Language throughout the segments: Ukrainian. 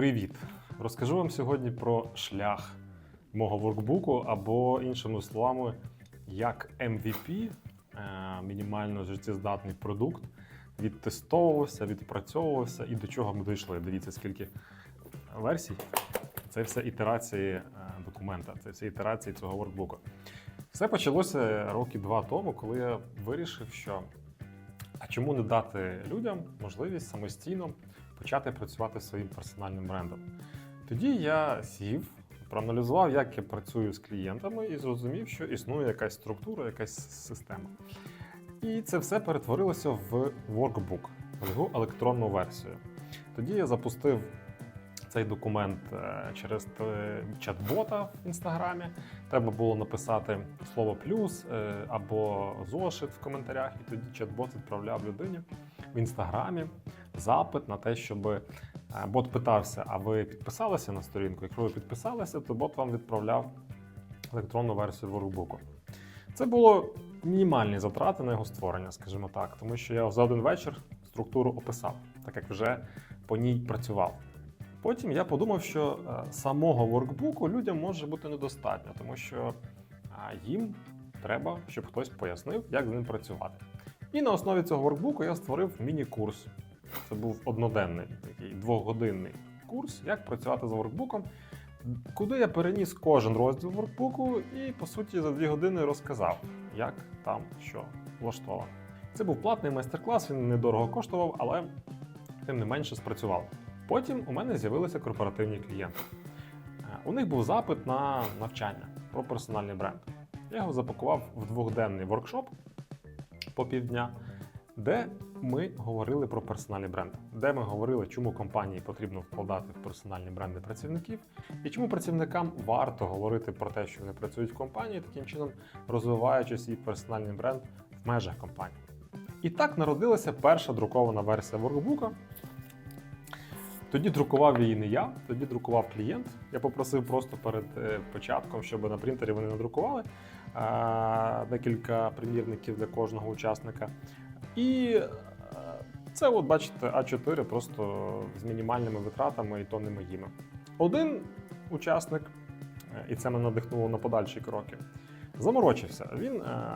Привіт! Розкажу вам сьогодні про шлях мого воркбуку, або, іншими словами, як MVP, е, мінімально життєздатний продукт, відтестовувався, відпрацьовувався і до чого ми дійшли. Дивіться, скільки версій. Це все ітерації е, документа, це всі ітерації цього воркбуку. Все почалося роки два тому, коли я вирішив, що а чому не дати людям можливість самостійно почати працювати своїм персональним брендом. Тоді я сів, проаналізував, як я працюю з клієнтами, і зрозумів, що існує якась структура, якась система. І це все перетворилося в workbook, в його електронну версію. Тоді я запустив цей документ е, через чат-бота в інстаграмі. Треба було написати слово плюс е, або зошит в коментарях, і тоді чат-бот відправляв людині в інстаграмі запит на те, щоб е, бот питався: а ви підписалися на сторінку? Якщо ви підписалися, то бот вам відправляв електронну версію воркбуку. Це було мінімальні затрати на його створення, скажімо так, тому що я за один вечір структуру описав, так як вже по ній працював. Потім я подумав, що е, самого воркбуку людям може бути недостатньо, тому що їм треба, щоб хтось пояснив, як з ним працювати. І на основі цього воркбуку я створив міні-курс. Це був одноденний, такий двохгодинний курс, як працювати з воркбуком, куди я переніс кожен розділ воркбуку і, по суті, за дві години розказав, як там що влаштовано. Це був платний майстер-клас, він недорого коштував, але тим не менше спрацював. Потім у мене з'явилися корпоративні клієнти. Е, У них був запит на навчання про персональний бренд. Я його запакував в двохденний воркшоп по півдня, де ми говорили про персональний бренд, де ми говорили, чому компанії потрібно вкладати в персональні бренди працівників, і чому працівникам варто говорити про те, що вони працюють в компанії, таким чином розвиваючи свій персональний бренд в межах компанії. І так народилася перша друкована версія воркбука. Тоді друкував її не я, тоді друкував клієнт. Я попросив просто перед е, початком, щоб на принтері вони надрукували е, декілька примірників для кожного учасника. І це, от бачите, А4 просто з мінімальними витратами, і то не моїми. Один учасник, е, і це мене надихнуло на подальші кроки, заморочився. Він е,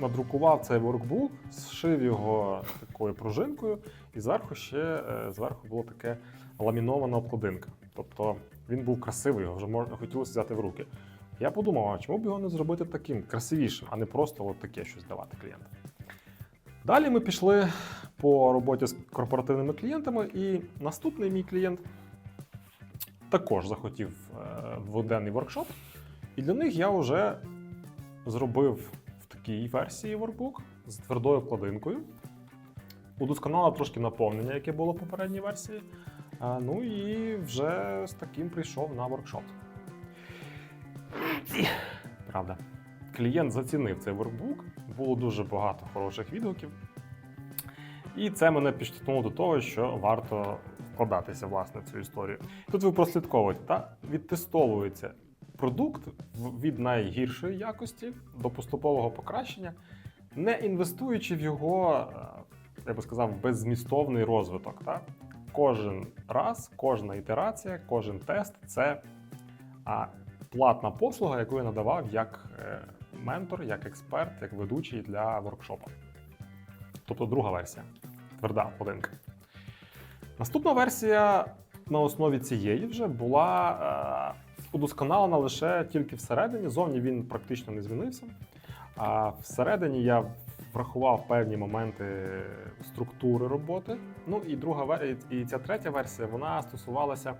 надрукував цей воркбук, зшив його такою пружинкою, і зверху ще е, зверху було таке ламінована обкладинка. Тобто він був красивий, його вже можна хотілося взяти в руки. Я подумав, а чому б його не зробити таким красивішим, а не просто от таке щось давати клієнтам. Далі ми пішли по роботі з корпоративними клієнтами, і наступний мій клієнт також захотів е, дводенний воркшоп. І для них я вже зробив в такій версії workbook з твердою вкладинкою. Удосконалив трошки наповнення, яке було в попередній версії. Ну і вже з таким прийшов на воркшоп. Правда. Клієнт зацінив цей воркбук, було дуже багато хороших відгуків. І це мене підштовхнуло до того, що варто вкладатися власне в цю історію. Тут ви прослідковуєте, та відтестовується продукт від найгіршої якості до поступового покращення, не інвестуючи в його, е, я би сказав, беззмістовний розвиток. Та? Кожен раз, кожна ітерація, кожен тест це платна послуга, яку я надавав як е, ментор, як експерт, як ведучий для воркшопа. Тобто друга версія тверда подинка. Наступна версія на основі цієї вже була е, удосконалена лише тільки всередині. Зовні він практично не змінився. А всередині я врахував певні моменти структури роботи. Ну і друга і ця третя версія вона стосувалася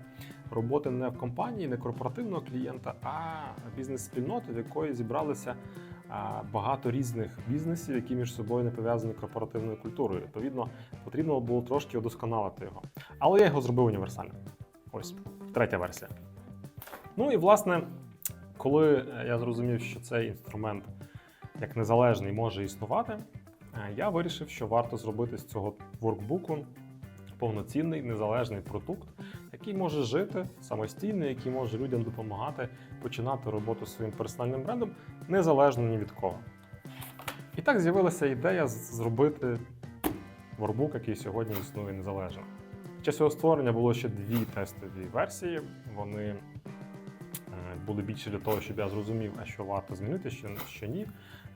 роботи не в компанії, не корпоративного клієнта, а бізнес-спільноти, в якої зібралися багато різних бізнесів, які між собою не пов'язані корпоративною культурою. Відповідно, потрібно було трошки удосконалити його. Але я його зробив універсальним. Ось третя версія. Ну і власне, коли я зрозумів, що цей інструмент як незалежний може існувати, е, я вирішив, що варто зробити з цього воркбуку повноцінний незалежний продукт, який може жити самостійно, який може людям допомагати починати роботу зі своїм персональним брендом незалежно ні від кого. І так з'явилася ідея зробити воркбук, який сьогодні існує незалежно. Під час його створення було ще дві тестові версії. Вони були більше для того, щоб я зрозумів, а що варто змінити, що, що ні.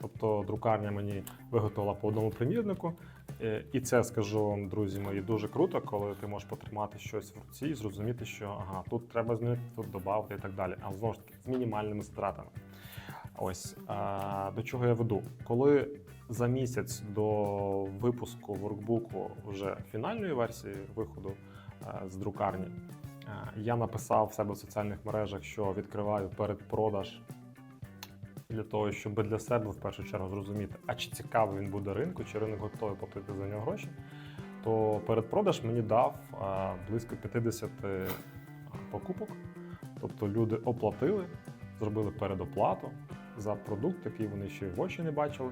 Тобто друкарня мені виготовила по одному примірнику. Е, І це скажу вам, друзі мої, дуже круто, коли ти можеш потримати щось в руці і зрозуміти, що ага, тут треба змінити, тут додати і так далі. Але знову ж таки з мінімальними затратами. Ось а, до чого я веду. Коли за місяць до випуску воркбуку вже фінальної версії виходу а, з друкарні, а, я написав в себе в соціальних мережах, що відкриваю передпродаж для того, щоб для себе в першу чергу зрозуміти, а чи цікавий він буде ринку, чи ринок готовий платити за нього гроші, то передпродаж мені дав близько 50 покупок. Тобто люди оплатили, зробили передоплату за продукт, який вони ще й в очі не бачили.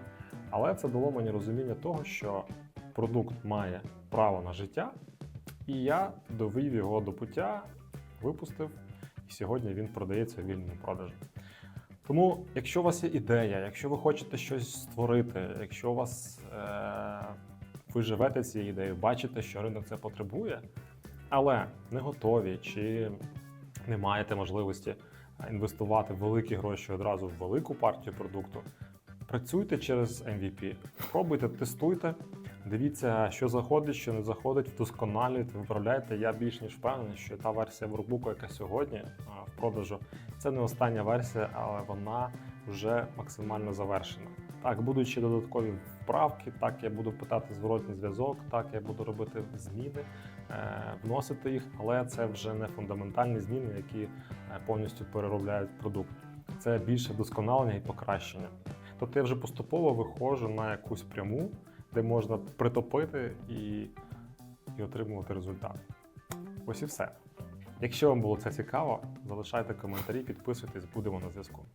Але це дало мені розуміння того, що продукт має право на життя, і я довів його до пуття, випустив, і сьогодні він продається вільному продажі. Тому, якщо у вас є ідея, якщо ви хочете щось створити, якщо у вас е- ви живете цією ідеєю, бачите, що ринок це потребує, але не готові чи не маєте можливості інвестувати великі гроші одразу в велику партію продукту, працюйте через MVP, пробуйте, тестуйте, дивіться, що заходить, що не заходить, вдосконалюйте, виправляйте. Я більш ніж впевнений, що та версія воркбуку, яка сьогодні в продажу, це не остання версія, але вона вже максимально завершена. Так, будуть ще додаткові вправки, так я буду питати зворотній зв'язок, так я буду робити зміни, е, вносити їх, але це вже не фундаментальні зміни, які е, повністю переробляють продукт. Це більше вдосконалення і покращення. Тобто я вже поступово виходжу на якусь пряму, де можна притопити і, і отримувати результат. Ось і все. Якщо вам було це цікаво, залишайте коментарі, підписуйтесь, будемо на зв'язку.